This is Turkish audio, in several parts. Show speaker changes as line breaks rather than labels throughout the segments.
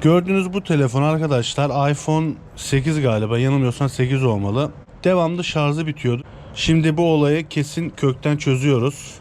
Gördüğünüz bu telefon arkadaşlar iPhone 8 galiba yanılmıyorsam 8 olmalı. Devamlı şarjı bitiyordu. Şimdi bu olayı kesin kökten çözüyoruz.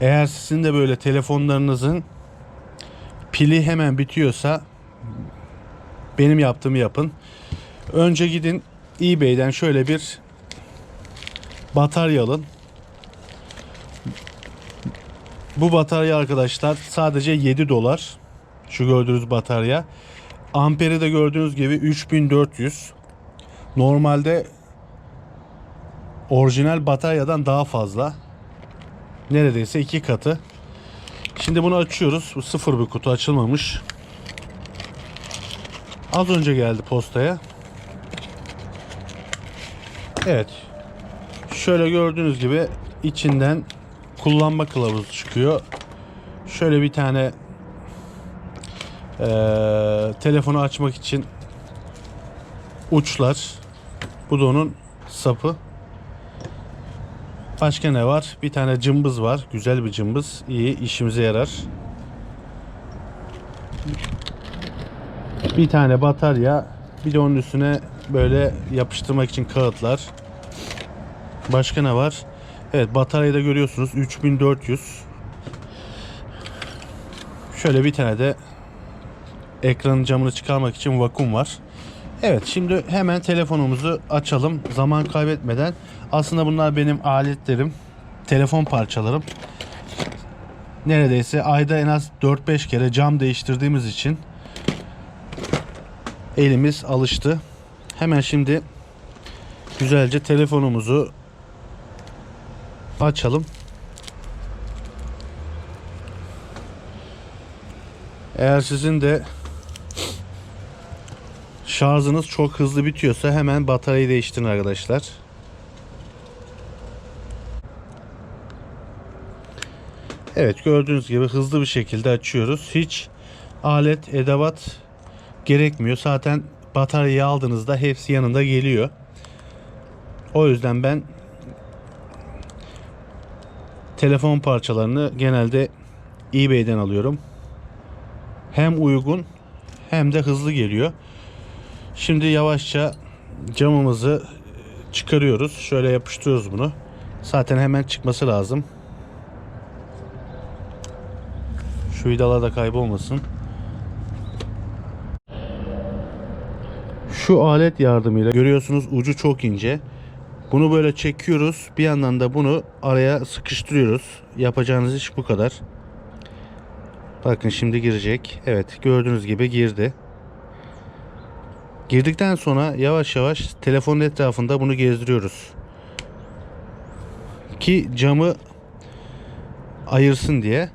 Eğer sizin de böyle telefonlarınızın pili hemen bitiyorsa benim yaptığımı yapın. Önce gidin eBay'den şöyle bir batarya alın. Bu batarya arkadaşlar sadece 7 dolar. Şu gördüğünüz batarya. Amperi de gördüğünüz gibi 3400. Normalde orijinal bataryadan daha fazla. Neredeyse iki katı. Şimdi bunu açıyoruz. Bu sıfır bir kutu açılmamış. Az önce geldi postaya. Evet. Şöyle gördüğünüz gibi içinden kullanma kılavuzu çıkıyor. Şöyle bir tane eee, telefonu açmak için uçlar. Bu da onun sapı. Başka ne var? Bir tane cımbız var. Güzel bir cımbız. İyi işimize yarar. Bir tane batarya. Bir de onun üstüne böyle yapıştırmak için kağıtlar. Başka ne var? Evet bataryayı da görüyorsunuz 3400. Şöyle bir tane de ekranın camını çıkarmak için vakum var. Evet şimdi hemen telefonumuzu açalım zaman kaybetmeden. Aslında bunlar benim aletlerim. Telefon parçalarım. Neredeyse ayda en az 4-5 kere cam değiştirdiğimiz için elimiz alıştı. Hemen şimdi güzelce telefonumuzu açalım. Eğer sizin de şarjınız çok hızlı bitiyorsa hemen bataryayı değiştirin arkadaşlar. Evet gördüğünüz gibi hızlı bir şekilde açıyoruz. Hiç alet, edevat gerekmiyor. Zaten bataryayı aldığınızda hepsi yanında geliyor. O yüzden ben telefon parçalarını genelde eBay'den alıyorum. Hem uygun hem de hızlı geliyor. Şimdi yavaşça camımızı çıkarıyoruz. Şöyle yapıştırıyoruz bunu. Zaten hemen çıkması lazım. Şu vidalar da kaybolmasın. Şu alet yardımıyla görüyorsunuz ucu çok ince. Bunu böyle çekiyoruz. Bir yandan da bunu araya sıkıştırıyoruz. Yapacağınız iş bu kadar. Bakın şimdi girecek. Evet gördüğünüz gibi girdi. Girdikten sonra yavaş yavaş telefonun etrafında bunu gezdiriyoruz. Ki camı ayırsın diye.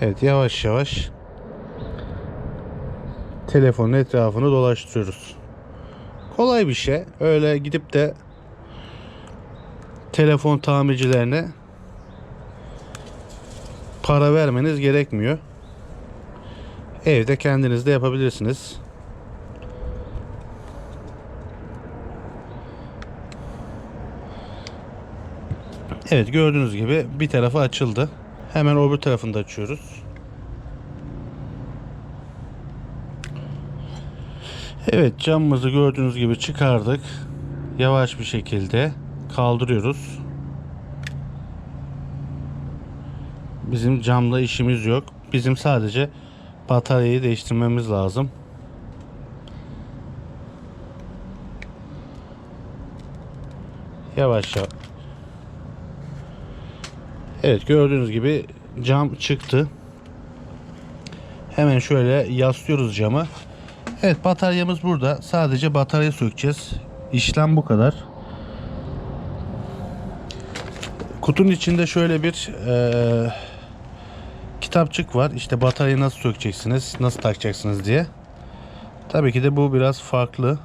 Evet yavaş yavaş telefonun etrafını dolaştırıyoruz. Kolay bir şey. Öyle gidip de telefon tamircilerine para vermeniz gerekmiyor. Evde kendiniz de yapabilirsiniz. Evet gördüğünüz gibi bir tarafı açıldı. Hemen öbür tarafını da açıyoruz. Evet camımızı gördüğünüz gibi çıkardık. Yavaş bir şekilde kaldırıyoruz. Bizim camla işimiz yok. Bizim sadece bataryayı değiştirmemiz lazım. Yavaş yavaş. Evet gördüğünüz gibi cam çıktı. Hemen şöyle yaslıyoruz camı. Evet bataryamız burada. Sadece batarya sökeceğiz. İşlem bu kadar. Kutunun içinde şöyle bir eee, kitapçık var. İşte bataryayı nasıl sökeceksiniz, nasıl takacaksınız diye. Tabii ki de bu biraz farklı.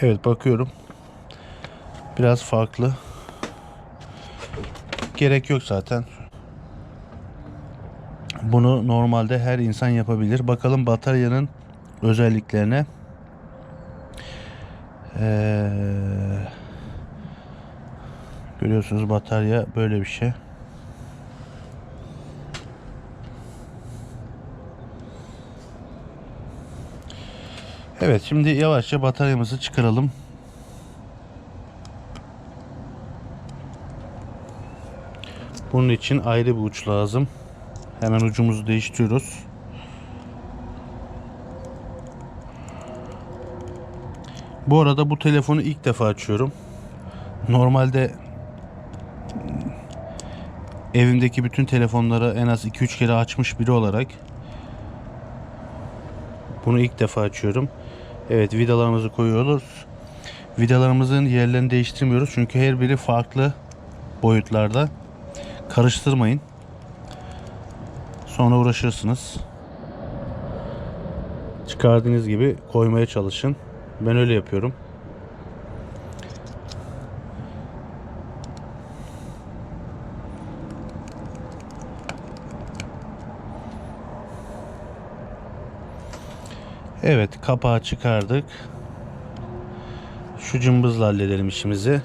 Evet bakıyorum. Biraz farklı. Gerek yok zaten. Bunu normalde her insan yapabilir. Bakalım bataryanın özelliklerine. Ee, görüyorsunuz batarya böyle bir şey. Evet şimdi yavaşça bataryamızı çıkaralım. Bunun için ayrı bir uç lazım. Hemen ucumuzu değiştiriyoruz. Bu arada bu telefonu ilk defa açıyorum. Normalde evimdeki bütün telefonları en az 2-3 kere açmış biri olarak bunu ilk defa açıyorum. Evet vidalarımızı koyuyoruz. Vidalarımızın yerlerini değiştirmiyoruz çünkü her biri farklı boyutlarda. Karıştırmayın. Sonra uğraşırsınız. Çıkardığınız gibi koymaya çalışın. Ben öyle yapıyorum. Evet kapağı çıkardık. Şu cımbızla halledelim işimizi.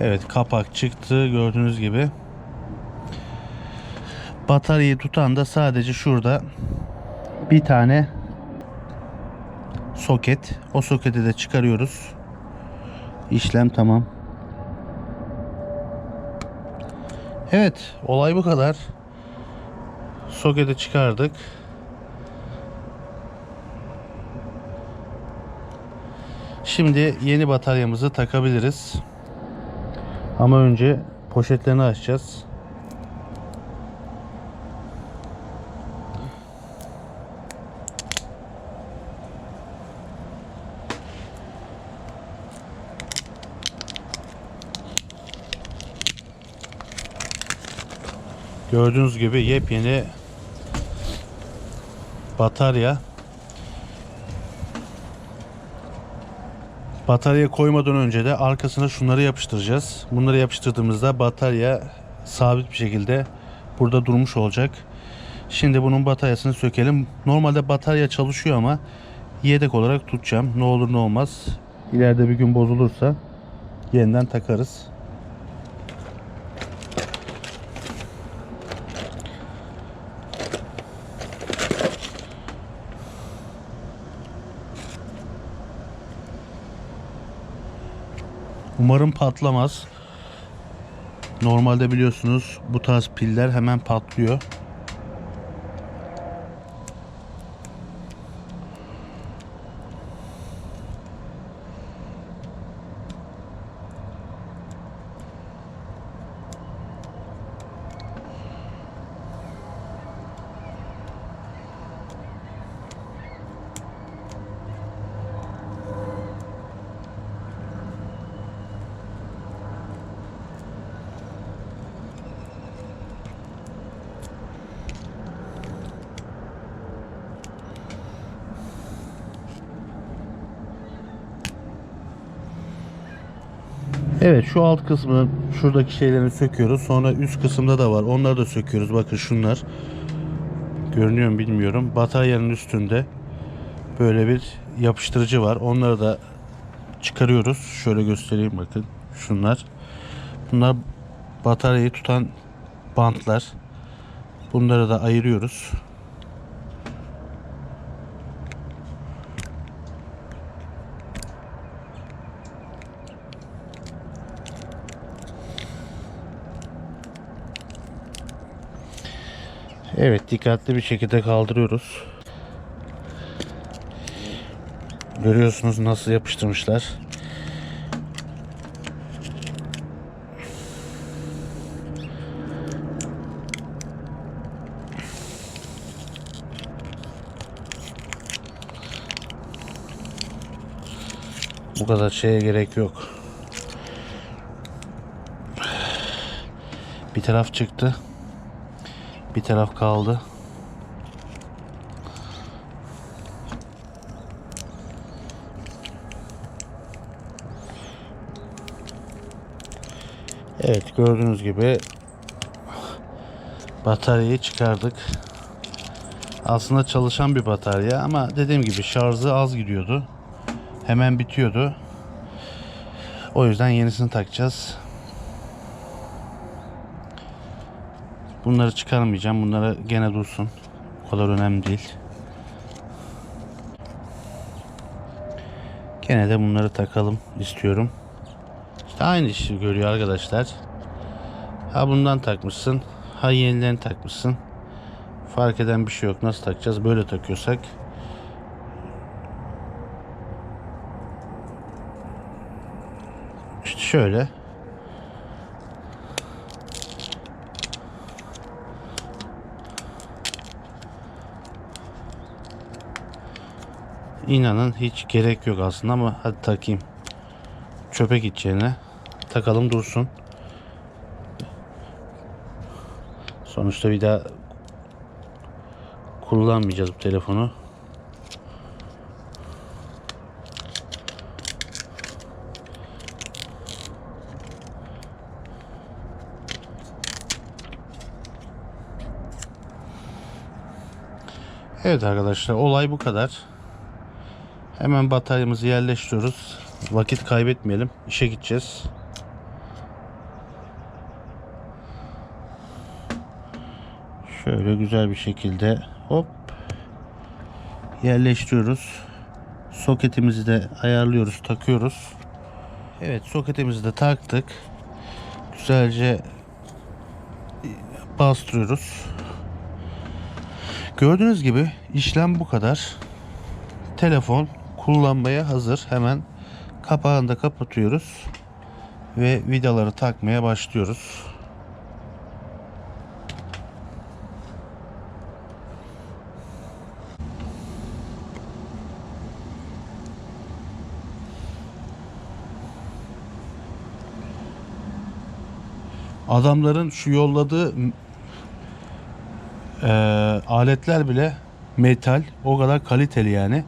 Evet kapak çıktı gördüğünüz gibi. Bataryayı tutan da sadece şurada bir tane soket. O soketi de çıkarıyoruz. İşlem tamam. Evet olay bu kadar. Soketi çıkardık. Şimdi yeni bataryamızı takabiliriz. Ama önce poşetlerini açacağız. Gördüğünüz gibi yepyeni batarya. Batarya koymadan önce de arkasına şunları yapıştıracağız. Bunları yapıştırdığımızda batarya sabit bir şekilde burada durmuş olacak. Şimdi bunun bataryasını sökelim. Normalde batarya çalışıyor ama yedek olarak tutacağım. Ne olur ne olmaz. İleride bir gün bozulursa yeniden takarız. Umarım patlamaz. Normalde biliyorsunuz bu tarz piller hemen patlıyor. Evet şu alt kısmı şuradaki şeylerini söküyoruz. Sonra üst kısımda da var. Onları da söküyoruz. Bakın şunlar. Görünüyor mu bilmiyorum. Bataryanın üstünde böyle bir yapıştırıcı var. Onları da çıkarıyoruz. Şöyle göstereyim bakın. Şunlar. Bunlar bataryayı tutan bantlar. Bunları da ayırıyoruz. Evet dikkatli bir şekilde kaldırıyoruz. Görüyorsunuz nasıl yapıştırmışlar. Bu kadar şeye gerek yok. Bir taraf çıktı. Bir taraf kaldı. Evet gördüğünüz gibi Bataryayı çıkardık. Aslında çalışan bir batarya ama dediğim gibi şarjı az gidiyordu. Hemen bitiyordu. O yüzden yenisini takacağız. Bunları çıkarmayacağım. Bunları gene dursun. O kadar önemli değil. Gene de bunları takalım istiyorum. İşte aynı işi görüyor arkadaşlar. Ha bundan takmışsın. Ha yenilerini takmışsın. Fark eden bir şey yok. Nasıl takacağız? Böyle takıyorsak. İşte şöyle. İnanın hiç gerek yok aslında ama hadi takayım. Çöpe gideceğine takalım dursun. Sonuçta bir daha kullanmayacağız bu telefonu. Evet arkadaşlar olay bu kadar. Hemen bataryamızı yerleştiriyoruz. Vakit kaybetmeyelim. İşe gideceğiz. Şöyle güzel bir şekilde hop yerleştiriyoruz. Soketimizi de ayarlıyoruz, takıyoruz. Evet, soketimizi de taktık. Güzelce bastırıyoruz. Gördüğünüz gibi işlem bu kadar. Telefon kullanmaya hazır. Hemen kapağını da kapatıyoruz ve vidaları takmaya başlıyoruz. Adamların şu yolladığı e, aletler bile metal. O kadar kaliteli yani.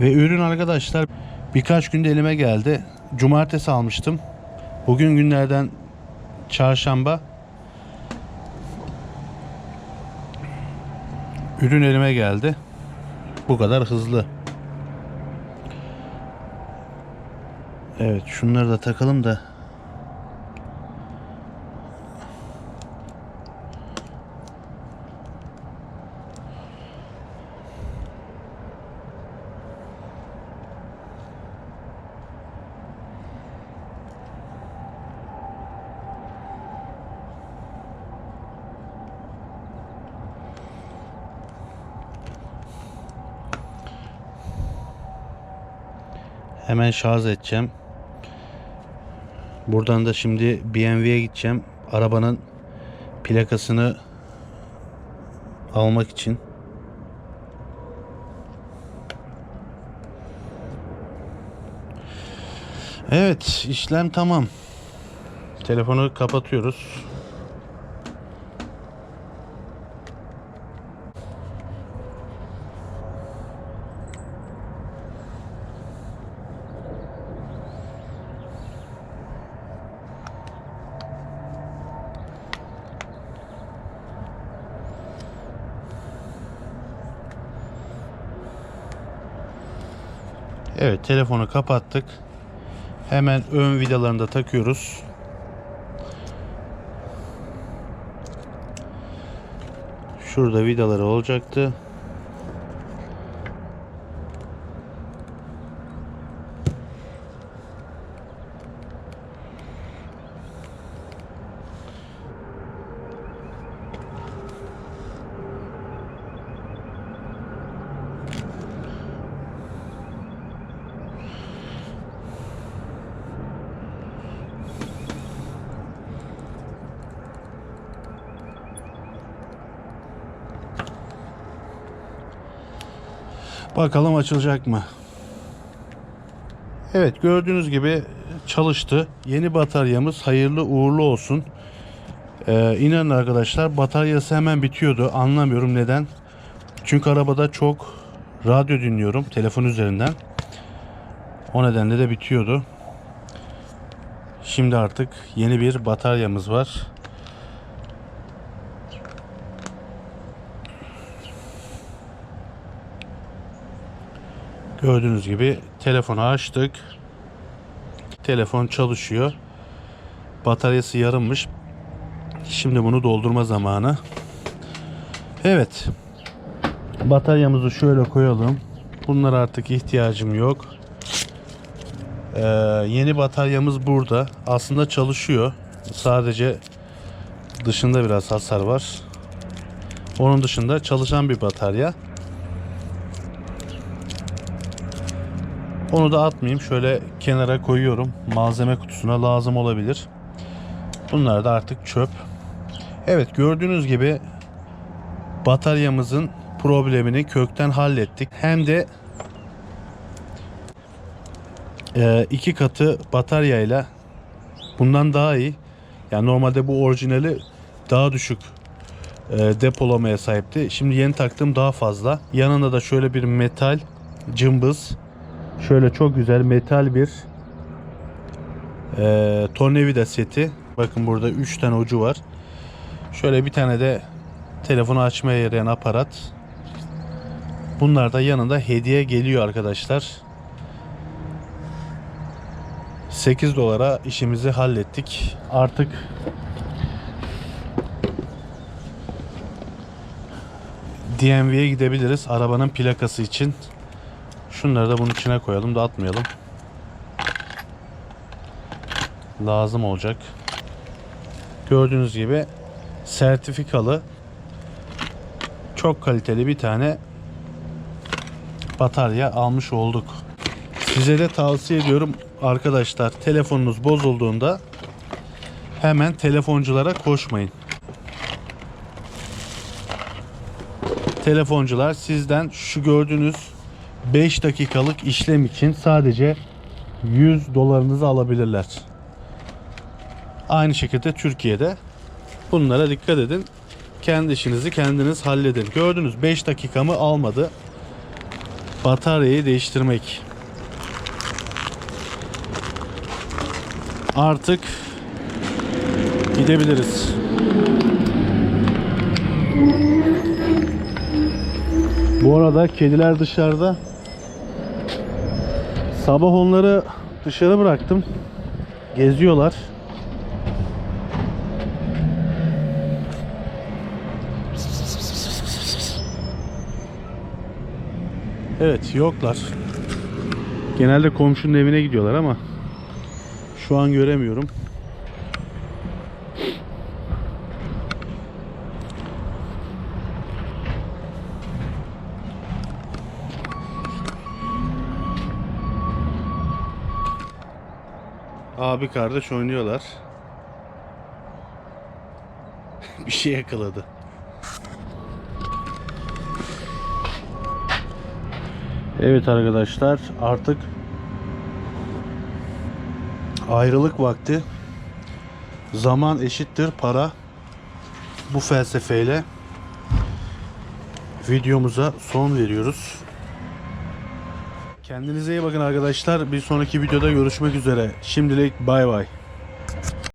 Ve ürün arkadaşlar birkaç günde elime geldi. Cumartesi almıştım. Bugün günlerden çarşamba. Ürün elime geldi. Bu kadar hızlı. Evet şunları da takalım da Hemen şarj edeceğim. Buradan da şimdi BMW'ye gideceğim. Arabanın plakasını almak için. Evet, işlem tamam. Telefonu kapatıyoruz. Evet telefonu kapattık. Hemen ön vidalarını da takıyoruz. Şurada vidaları olacaktı. Bakalım açılacak mı? Evet gördüğünüz gibi çalıştı. Yeni bataryamız hayırlı uğurlu olsun. Ee, inanın arkadaşlar bataryası hemen bitiyordu. Anlamıyorum neden. Çünkü arabada çok radyo dinliyorum telefon üzerinden. O nedenle de bitiyordu. Şimdi artık yeni bir bataryamız var. Gördüğünüz gibi telefonu açtık. Telefon çalışıyor. Bataryası yarınmış. Şimdi bunu doldurma zamanı. Evet. Bataryamızı şöyle koyalım. Bunlar artık ihtiyacım yok. Ee, yeni bataryamız burada. Aslında çalışıyor. Sadece dışında biraz hasar var. Onun dışında çalışan bir batarya. Onu da atmayayım. Şöyle kenara koyuyorum. Malzeme kutusuna lazım olabilir. Bunlar da artık çöp. Evet gördüğünüz gibi bataryamızın problemini kökten hallettik. Hem de e, iki katı bataryayla bundan daha iyi. Yani normalde bu orijinali daha düşük e, depolamaya sahipti. Şimdi yeni taktığım daha fazla. Yanında da şöyle bir metal cımbız. Şöyle çok güzel metal bir e, tornavida seti. Bakın burada 3 tane ucu var. Şöyle bir tane de telefonu açmaya yarayan aparat. Bunlar da yanında hediye geliyor arkadaşlar. 8 dolara işimizi hallettik. Artık DMV'ye gidebiliriz arabanın plakası için. Şunları da bunun içine koyalım da atmayalım. Lazım olacak. Gördüğünüz gibi sertifikalı çok kaliteli bir tane batarya almış olduk. Size de tavsiye ediyorum arkadaşlar telefonunuz bozulduğunda hemen telefonculara koşmayın. Telefoncular sizden şu gördüğünüz 5 dakikalık işlem için sadece 100 dolarınızı alabilirler. Aynı şekilde Türkiye'de bunlara dikkat edin. Kendi işinizi kendiniz halledin. Gördünüz 5 dakikamı almadı. Bataryayı değiştirmek. Artık gidebiliriz. Bu arada kediler dışarıda. Sabah onları dışarı bıraktım. Geziyorlar. Evet yoklar. Genelde komşunun evine gidiyorlar ama şu an göremiyorum. Abi kardeş oynuyorlar. Bir şey yakaladı. Evet arkadaşlar artık ayrılık vakti. Zaman eşittir para. Bu felsefeyle videomuza son veriyoruz. Kendinize iyi bakın arkadaşlar. Bir sonraki videoda görüşmek üzere. Şimdilik bay bay.